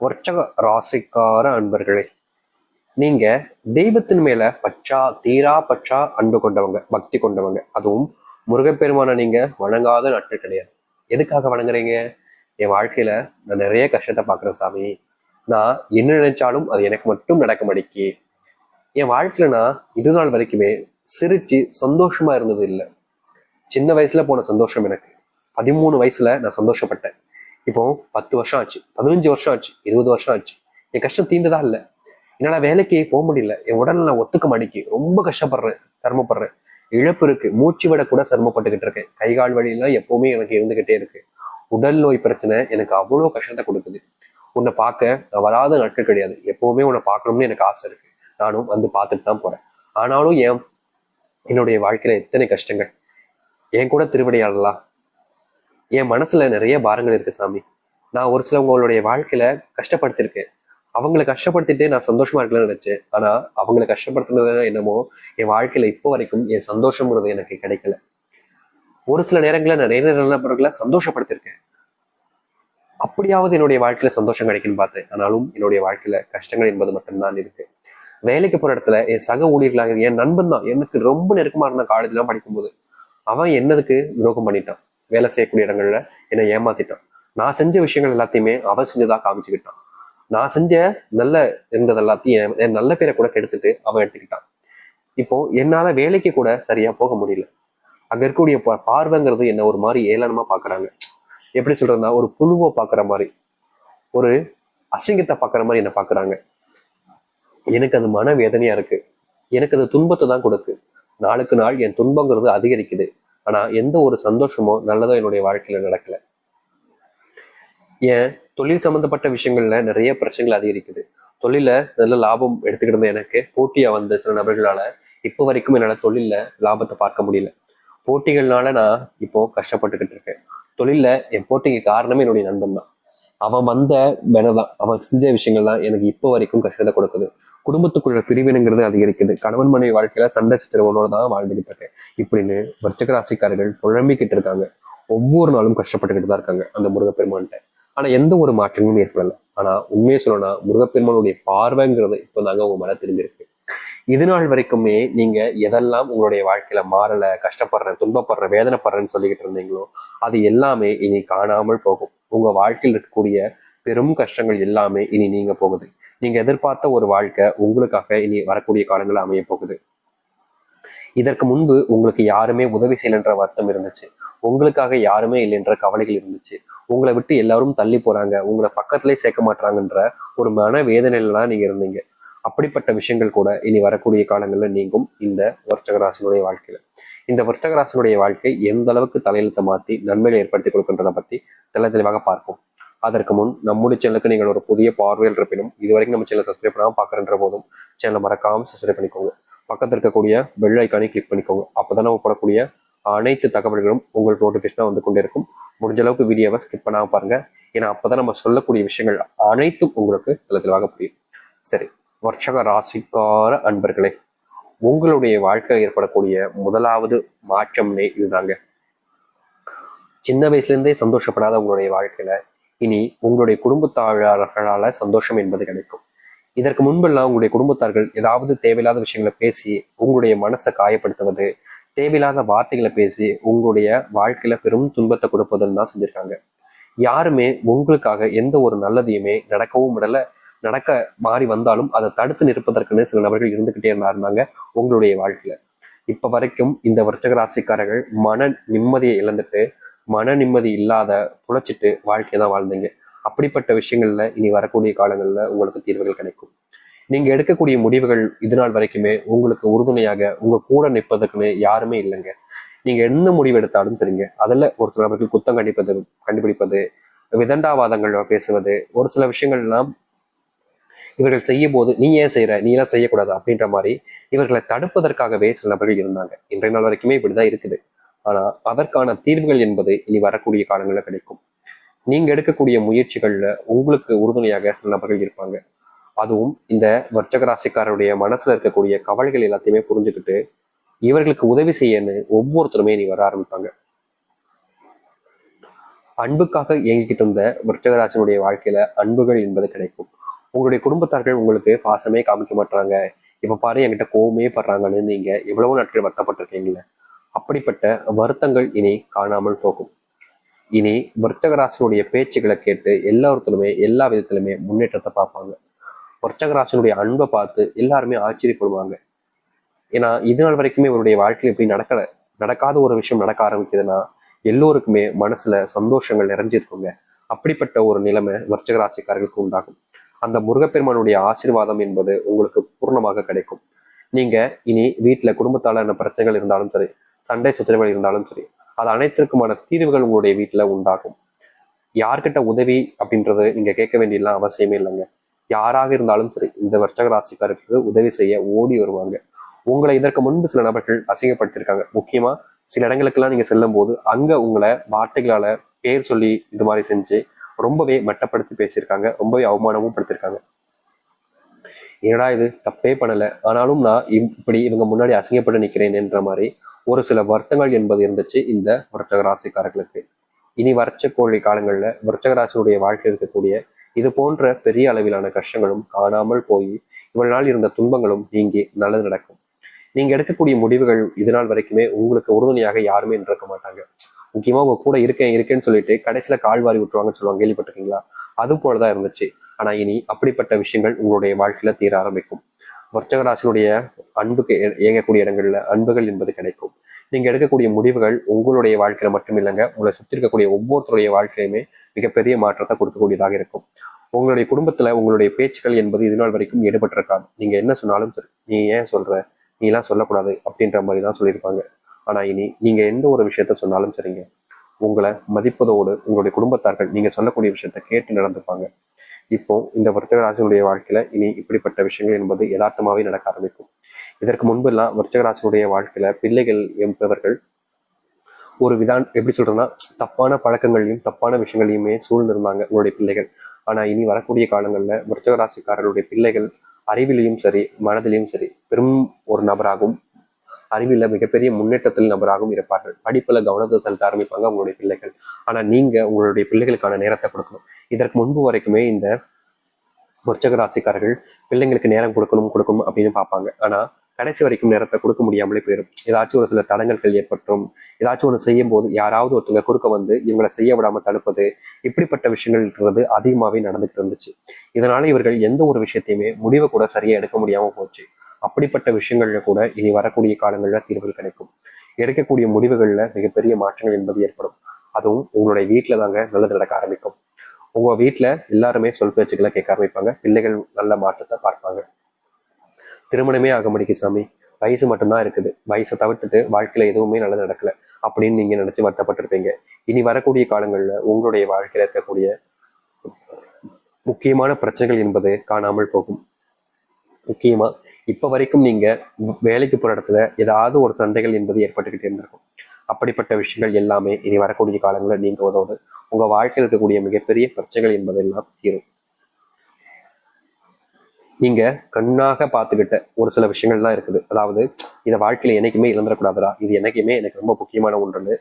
உற்சக ராசிக்கார அன்பர்களே நீங்க தெய்வத்தின் மேல பச்சா தீரா பச்சா அன்பு கொண்டவங்க பக்தி கொண்டவங்க. அதுவும் முருகப்பெருமான நீங்க வணங்காத நாட்கள் கிடையாது. எதுக்காக வணங்குறீங்க? என் வாழ்க்கையில நான் நிறைய கஷ்டத்தை பாக்குறேன் சாமி. நான் என்ன நினைச்சாலும் அது எனக்கு மட்டும் நடக்க மாட்டேங்கி என் வாழ்க்கையில நான் இது நாள் வரைக்குமே சிரிச்சு சந்தோஷமா இருந்தது இல்லை. சின்ன வயசுல போன சந்தோஷம் எனக்கு. பதிமூணு வயசுல நான் சந்தோஷப்பட்டேன். இப்போ பத்து வருஷம் ஆச்சு பதினஞ்சு வருஷம் ஆச்சு இருபது வருஷம் ஆச்சு. என் கஷ்டம் தீர்ந்ததா இல்லை. என்னால வேலைக்கு போக முடியல. என் உடல் நான் ஒத்துக்க மாட்டேங்கி ரொம்ப கஷ்டப்படுறேன் சிரமப்படுறேன். இழப்பு இருக்கு. மூச்சு விட கூட சிரமப்பட்டுக்கிட்டு இருக்கேன். கை கால் வழியெல்லாம் எப்பவுமே எனக்கு இருந்துகிட்டே இருக்கு. உடல் நோய் பிரச்சனை எனக்கு அவ்வளோ கஷ்டத்தை கொடுக்குது. உன்னை பார்க்க நான் வராத நாட்கள் கிடையாது. எப்பவுமே உன்னை பார்க்கணும்னு எனக்கு ஆசை இருக்கு. நானும் வந்து பார்த்துட்டு தான் போறேன். ஆனாலும் என் என்னுடைய வாழ்க்கையில எத்தனை கஷ்டங்கள்? என் கூட திருவிடையாடலாம் என் மனசுல நிறைய பாரங்கள் இருக்கு சாமி. நான் ஒரு சிலவங்களுடைய வாழ்க்கையில கஷ்டப்படுத்திருக்கேன். அவங்கள கஷ்டப்படுத்திட்டு நான் சந்தோஷமா இருக்கலாம்னு நினைச்சேன். ஆனா அவங்கள கஷ்டப்படுத்துனது என்னமோ என் வாழ்க்கையில இப்போ வரைக்கும் என் சந்தோஷம்ங்கிறது எனக்கு கிடைக்கல. ஒரு சில நேரங்களில் நான் நிறைய நண்பர்களை சந்தோஷப்படுத்திருக்கேன். அப்படியாவது என்னுடைய வாழ்க்கையில சந்தோஷம் கிடைக்குன்னு பார்த்தேன். ஆனாலும் என்னுடைய வாழ்க்கையில கஷ்டங்கள் என்பது மட்டும்தான் இருக்கு. வேலைக்கு போற இடத்துல என் சக ஊழியர்களாக என் நண்பன் தான். எனக்கு ரொம்ப நெருக்கமா இருந்தான் காலேஜ்லாம் படிக்கும்போது அவன் என்னதுக்கு துரோகம் பண்ணிட்டான். வேலை செய்யக்கூடிய இடங்கள்ல என்னை ஏமாத்திட்டான். நான் செஞ்ச விஷயங்கள் எல்லாத்தையுமே அவ செஞ்சதா காமிச்சுக்கிட்டான். நான் செஞ்ச நல்ல இருந்தது எல்லாத்தையும் என் என் நல்ல பேரை கூட கெடுத்துட்டு அவன் எடுத்துக்கிட்டான். இப்போ என்னால வேலைக்கு கூட சரியா போக முடியல. அங்க இருக்கக்கூடிய பார்வைங்கிறது என்ன ஒரு மாதிரி ஏளனமா பாக்குறாங்க. எப்படி சொல்றதுன்னா ஒரு புழுவை பாக்குற மாதிரி ஒரு அசிங்கத்தை பாக்குற மாதிரி என்ன பாக்குறாங்க. எனக்கு அது மன வேதனையா இருக்கு. எனக்கு அது துன்பத்தை தான் கொடுக்கு. நாளுக்கு நாள் என் துன்பங்கிறது அதிகரிக்குது. ஆனா எந்த ஒரு சந்தோஷமோ நல்லதோ என்னுடைய வாழ்க்கையில நடக்கல. ஏன்? தொழில் சம்பந்தப்பட்ட விஷயங்கள்ல நிறைய பிரச்சனைகள் அதிகரிக்குது. தொழில நல்ல லாபம் எடுத்துக்கிட்டு இருந்த எனக்கு போட்டியா வந்த சில நபர்களால இப்போ வரைக்கும் என்னால தொழில்ல லாபத்தை பார்க்க முடியல. போட்டிகள்னால நான் இப்போ கஷ்டப்பட்டுக்கிட்டு இருக்கேன். தொழில்ல என் போட்டிக்கு காரணமே என்னுடைய நண்பன் தான். அவன் வந்த தான் அவன் செஞ்ச விஷயங்கள் தான் எனக்கு இப்போ வரைக்கும் கஷ்டத்தை கொடுக்குது. குடும்பத்துக்குள்ள பிரிவினுங்கிறது அதிகரிக்குது. கணவன் மனைவி வாழ்க்கையில சண்டை சித்திரவனோட தான் வாழ்ந்துகிட்டு இருக்கேன். இப்படின்னு வர்த்தக ராசிக்காரர்கள் புழம்பிக்கிட்டு இருக்காங்க. ஒவ்வொரு நாளும் கஷ்டப்பட்டுக்கிட்டு தான் இருக்காங்க அந்த முருகப்பெருமான்கிட்ட. ஆனா எந்த ஒரு மாற்றமும் ஏற்படல. ஆனா உண்மையை சொல்லணும்னா முருகப்பெருமானுடைய பார்வைங்கிறது இப்போதாங்க உங்க மேல திரும்பியிருக்கு இது நாள் வரைக்குமே நீங்க எதெல்லாம் உங்களுடைய வாழ்க்கையில மாறல கஷ்டப்படுறேன் துன்பப்படுறேன் வேதனைப்படுறேன்னு சொல்லிக்கிட்டு இருந்தீங்களோ அது எல்லாமே இனி காணாமல் போகும். உங்க வாழ்க்கையில் இருக்கக்கூடிய பெரும் கஷ்டங்கள் எல்லாமே இனி நீங்க போகுது. நீங்க எதிர்பார்த்த ஒரு வாழ்க்கை உங்களுக்காக இனி வரக்கூடிய காலங்கள் அமைய போகுது. இதற்கு முன்பு உங்களுக்கு யாருமே உதவி செய்யலன்ற வருத்தம் இருந்துச்சு. உங்களுக்காக யாருமே இல்லைன்ற கவலைகள் இருந்துச்சு. உங்களை விட்டு எல்லாரும் தள்ளி போறாங்க. உங்களை பக்கத்திலே சேர்க்க மாட்டாங்கன்ற ஒரு மன வேதனையிலதான் நீங்க இருந்தீங்க. அப்படிப்பட்ட விஷயங்கள் கூட இனி வரக்கூடிய காலங்கள்ல நீங்கும் இந்த வருஷகராசனுடைய வாழ்க்கையில. இந்த வருஷகராசனுடைய வாழ்க்கை எந்த அளவுக்கு தலையெழுத்தை மாத்தி நன்மைகளை ஏற்படுத்தி கொடுக்கின்றதை பத்தி தெள்ள தெளிவாக பார்ப்போம். அதற்கு முன் நம்முடைய சேனலுக்கு நீங்கள் ஒரு புதிய பார்வையில் இருப்பினும் இதுவரைக்கும் நம்ம சேனல் சப்ஸ்கிரைப் பண்ணாமல் பார்க்குறன்ற போதும் சேனலை மறக்காமல் சப்ஸ்கிரைப் பண்ணிக்கோங்க. பக்கத்தில் இருக்கக்கூடிய பெல் ஐக்கானே கிளிக் பண்ணிக்கோங்க. அப்பதான் நம்ம போடக்கூடிய அனைத்து தகவல்களும் உங்களுக்கு நோட்டிஃபிகேஷனாக வந்து கொண்டே இருக்கும் முடிஞ்ச அளவுக்கு வீடியோவை ஸ்கிப் பண்ணாமல் பாருங்கள் ஏன்னா அப்பதான் நம்ம சொல்லக்கூடிய விஷயங்கள் அனைத்தும் உங்களுக்கு தெள்ள தெளிவாக புரியும். சரி வர்ஷக ராசிக்கார அன்பர்களே உங்களுடைய வாழ்க்கையில் ஏற்படக்கூடிய முதலாவது மாற்றம்னே இதுதாங்க. சின்ன வயசுலேருந்தே சந்தோஷப்படாத உங்களுடைய வாழ்க்கையில இனி உங்களுடைய குடும்பத்தார்களால சந்தோஷம் என்பது கிடைக்கும். இதற்கு முன்பெல்லாம் உங்களுடைய குடும்பத்தார்கள் ஏதாவது தேவையில்லாத விஷயங்களை பேசி உங்களுடைய மனசை காயப்படுத்துவது தேவையில்லாத வார்த்தைகளை பேசி உங்களுடைய வாழ்க்கையில பெரும் துன்பத்தை கொடுப்பதுன்னு தான் செஞ்சிருக்காங்க. யாருமே உங்களுக்காக எந்த ஒரு நல்லதையுமே நடக்கவும் விடல. நடக்க மாறி வந்தாலும் அதை தடுத்து நிற்பதற்குன்னு சில நபர்கள் இருந்துகிட்டே இருந்தாங்க உங்களுடைய வாழ்க்கையில. இப்ப வரைக்கும் இந்த வருஷக ராசிக்காரர்கள் மன நிம்மதியை இழந்துட்டு மன நிம்மதி இல்லாத புழைச்சிட்டு வாழ்க்கையை தான் வாழ்ந்தீங்க. அப்படிப்பட்ட விஷயங்கள்ல இனி வரக்கூடிய காலங்கள்ல உங்களுக்கு தீர்வுகள் கிடைக்கும். நீங்க எடுக்கக்கூடிய முடிவுகள் இது நாள் வரைக்குமே உங்களுக்கு உறுதுணையாக உங்க கூட நிற்பதற்குன்னு யாருமே இல்லைங்க. நீங்க என்ன முடிவு எடுத்தாலும் சரிங்க. அதில் ஒரு சில நபர்கள் குத்தம் கண்டிப்பது கண்டுபிடிப்பது விதண்டாவாதங்கள் பேசுவது ஒரு சில விஷயங்கள்லாம் இவர்கள் செய்யும் போது நீ ஏன் செய்யற நீ எல்லாம் செய்யக்கூடாது அப்படின்ற மாதிரி இவர்களை தடுப்பதற்காகவே சில நபர்கள் இருந்தாங்க. இன்றைய நாள் வரைக்குமே இப்படிதான் இருக்குது. ஆனா அதற்கான தீர்வுகள் என்பது இனி வரக்கூடிய காலங்களில் கிடைக்கும். நீங்க எடுக்கக்கூடிய முயற்சிகள்ல உங்களுக்கு உறுதுணையாக சில நபர்கள் இருப்பாங்க. அதுவும் இந்த வர்த்தக ராசிக்காரருடைய மனசுல இருக்கக்கூடிய கவலைகள் எல்லாத்தையுமே புரிஞ்சுக்கிட்டு இவர்களுக்கு உதவி செய்யன்னு ஒவ்வொருத்தருமே இனி வர ஆரம்பிப்பாங்க. அன்புக்காக இயங்கிக்கிட்டு இருந்த விருச்சகராசனுடைய வாழ்க்கையில அன்புகள் என்பது கிடைக்கும். உங்களுடைய குடும்பத்தார்கள் உங்களுக்கு பாசமே காமிக்க மாட்டாங்க இப்ப பாரு என்கிட்ட கோவமே படுறாங்கன்னு நீங்க எவ்வளவு நாட்கள் வருத்தப்பட்டிருக்கீங்களே அப்படிப்பட்ட வருத்தங்கள் இனி காணாமல் போகும். இனி விருச்சகராசனுடைய பேச்சுகளை கேட்டு எல்லாத்துலுமே எல்லா விதத்திலுமே முன்னேற்றத்தை பார்ப்பாங்க. விருச்சகராசனுடைய அன்பை பார்த்து எல்லாருமே ஆச்சரியப்படுவாங்க. ஏன்னா இது நாள் வரைக்குமே இவருடைய வாழ்க்கையில் இப்படி நடக்கல. நடக்காத ஒரு விஷயம் நடக்க ஆரம்பிக்குதுன்னா எல்லோருக்குமே மனசுல சந்தோஷங்கள் நிறைஞ்சிருக்குங்க. அப்படிப்பட்ட ஒரு நிலைமை வர்ச்சகராசிக்காரர்களுக்கு உண்டாகும். அந்த முருகப்பெருமானுடைய ஆசீர்வாதம் என்பது உங்களுக்கு பூர்ணமாக கிடைக்கும். நீங்க இனி வீட்டுல குடும்பத்தால என்ன பிரச்சனைகள் இருந்தாலும் சரி சண்டை சச்சரவுகள் இருந்தாலும் சரி அது அனைத்திற்குமான தீர்வுகள் உங்களுடைய வீட்டில் உண்டாகும். யார்கிட்ட உதவி அப்படின்றது நீங்க கேட்க வேண்டியலாம் அவசியமே இல்லைங்க. யாராக இருந்தாலும் சரி இந்த வர்ச்சக ராசிக்காரருக்கு உதவி செய்ய ஓடி வருவாங்க. உங்களை இதற்கு முன்பு சில நபர்கள் அசிங்கப்படுத்திருக்காங்க முக்கியமா சில இடங்களுக்கெல்லாம் நீங்க செல்லும் போது அங்க உங்களை வார்த்தைகளால பேர் சொல்லி இது மாதிரி செஞ்சு ரொம்பவே மட்டப்படுத்தி பேசியிருக்காங்க. ரொம்பவே அவமானமும் படுத்திருக்காங்க என்னடா இது? தப்பே பண்ணல. ஆனாலும் நான் இப்படி இவங்க முன்னாடி அசிங்கப்பட்டு நிற்கிறேன் என்ற மாதிரி ஒரு சில வருத்தங்கள் என்பது இருந்துச்சு இந்த விருச்சக ராசிக்காரர்களுக்கு. இனி வறட்ச கோழி காலங்களில் விருச்சக ராசியுடைய வாழ்க்கை இருக்கக்கூடிய இது போன்ற பெரிய அளவிலான கஷ்டங்களும் காணாமல் போய் இவ்வளவு நாள் இருந்த துன்பங்களும் நீங்கி நல்லது நடக்கும். நீங்க எடுக்கக்கூடிய முடிவுகள் இது நாள் வரைக்குமே உங்களுக்கு உறுதுணையாக யாருமே இருக்க மாட்டாங்க. முக்கியமா உங்க கூட இருக்கேன் இருக்கேன்னு சொல்லிட்டு கடைசியில கால்வாரி விட்டுருவாங்கன்னு சொல்லுவாங்க. கேள்விப்பட்டிருக்கீங்களா? அது போலதான் இருந்துச்சு. ஆனா இனி அப்படிப்பட்ட விஷயங்கள் உங்களுடைய வாழ்க்கையில தீர ஆரம்பிக்கும். வர்ச்சகராசனுடைய அன்புக்கு இயங்கக்கூடிய இடங்கள்ல அன்புகள் என்பது கிடைக்கும். நீங்க எடுக்கக்கூடிய முடிவுகள் உங்களுடைய வாழ்க்கையில மட்டும் இல்லைங்க உங்களை சுற்றி இருக்கக்கூடிய ஒவ்வொருத்தருடைய வாழ்க்கையுமே மிகப்பெரிய மாற்றத்தை கொடுக்கக்கூடியதாக இருக்கும். உங்களுடைய குடும்பத்துல உங்களுடைய பேச்சுக்கள் என்பது இது நாள் வரைக்கும் ஈடுபட்டிருக்காது. நீங்க என்ன சொன்னாலும் சரி நீ ஏன் சொல்ற நீ எல்லாம் சொல்லக்கூடாது அப்படின்ற மாதிரி தான் சொல்லியிருப்பாங்க. ஆனா இனி நீங்க எந்த ஒரு விஷயத்த சொன்னாலும் சரிங்க உங்களை மதிப்பதோடு உங்களுடைய குடும்பத்தார்கள் நீங்க சொல்லக்கூடிய விஷயத்த கேட்டு நடந்துப்பாங்க. இப்போ இந்த விருச்சகராசனுடைய வாழ்க்கையில இனி இப்படிப்பட்ட விஷயங்கள் என்பது யதார்த்தமாவே நடக்க ஆரம்பிக்கும். இதற்கு முன்பெல்லாம் எல்லாம் வாழ்க்கையில பிள்ளைகள் என்பவர்கள் ஒரு விதான் எப்படி சொல்றேன்னா தப்பான பழக்கங்களையும் தப்பான விஷயங்களையுமே சூழ்ந்திருந்தாங்க உங்களுடைய பிள்ளைகள். ஆனா இனி வரக்கூடிய காலங்கள்ல விருச்சகராசிக்காரருடைய பிள்ளைகள் அறிவிலையும் சரி மனதிலையும் சரி பெரும் ஒரு நபராகவும் அறிவில மிகப்பெரிய முன்னேற்றத்தில் நபராகவும் இருப்பார்கள். படிப்புல கவனத்தை செலுத்த ஆரம்பிப்பாங்க உங்களுடைய பிள்ளைகள். ஆனா நீங்க உங்களுடைய பிள்ளைகளுக்கான நேரத்தை கொடுக்கணும். இதற்கு முன்பு வரைக்குமே இந்த உற்சக ராசிக்காரர்கள் பிள்ளைங்களுக்கு நேரம் கொடுக்கணும் கொடுக்கணும் அப்படின்னு பார்ப்பாங்க. ஆனா கடைசி வரைக்கும் நேரத்தை கொடுக்க முடியாமலே போயிடும் ஏதாச்சும் ஒரு சில தடங்கல்கள் ஏற்பட்டும் ஏதாச்சும் ஒன்று செய்யும் போது யாராவது ஒருத்தவங்க குறுக்க வந்து இவங்களை செய்ய விடாம தடுப்பது இப்படிப்பட்ட விஷயங்கள்ன்றது அதிகமாகவே நடந்துட்டு இருந்துச்சு. இதனால இவர்கள் எந்த ஒரு விஷயத்தையுமே முடிவை கூட சரியா எடுக்க முடியாம போச்சு. அப்படிப்பட்ட விஷயங்கள்ல கூட இனி வரக்கூடிய காலங்களில் தீர்வுகள் கிடைக்கும். எடுக்கக்கூடிய முடிவுகள்ல மிகப்பெரிய மாற்றங்கள் என்பது ஏற்படும். அதுவும் உங்களுடைய வீட்டில் தாங்க நல்லது நடக்க ஆரம்பிக்கும். உங்க வீட்டுல எல்லாருமே சொல் பேச்சுக்களை கேட்க ஆரம்பிப்பாங்க. பிள்ளைகள் நல்ல மாற்றத்தை பார்ப்பாங்க. திருமணமே ஆக முடிக்கு சாமி. வயசு மட்டும்தான் இருக்குது. வயசை தவிர்த்துட்டு வாழ்க்கையில எதுவுமே நல்லது நடக்கல அப்படின்னு நீங்க நினைச்சு வருத்தப்பட்டிருப்பீங்க. இனி வரக்கூடிய காலங்கள்ல உங்களுடைய வாழ்க்கையில இருக்கக்கூடிய முக்கியமான பிரச்சனைகள் என்பது காணாமல் போகும். முக்கியமா இப்ப வரைக்கும் நீங்க வேலைக்கு போற இடத்துல ஏதாவது ஒரு சண்டைகள் என்பது ஏற்பட்டுக்கிட்டே இருந்திருக்கும். அப்படிப்பட்ட விஷயங்கள் எல்லாமே இனி வரக்கூடிய காலங்களில் நீங்குவதோடு உங்க வாழ்க்கையில் இருக்கக்கூடிய மிகப்பெரிய பிரச்சனைகள் என்பதெல்லாம் தீரும். நீங்க கண்ணாக பார்த்துக்கிட்ட ஒரு சில விஷயங்கள்லாம் இருக்குது. அதாவது இதை வாழ்க்கையில என்னைக்குமே இழந்துடக்கூடாதுடா. இது என்னைக்குமே எனக்கு ரொம்ப முக்கியமான ஒன்றுன்னு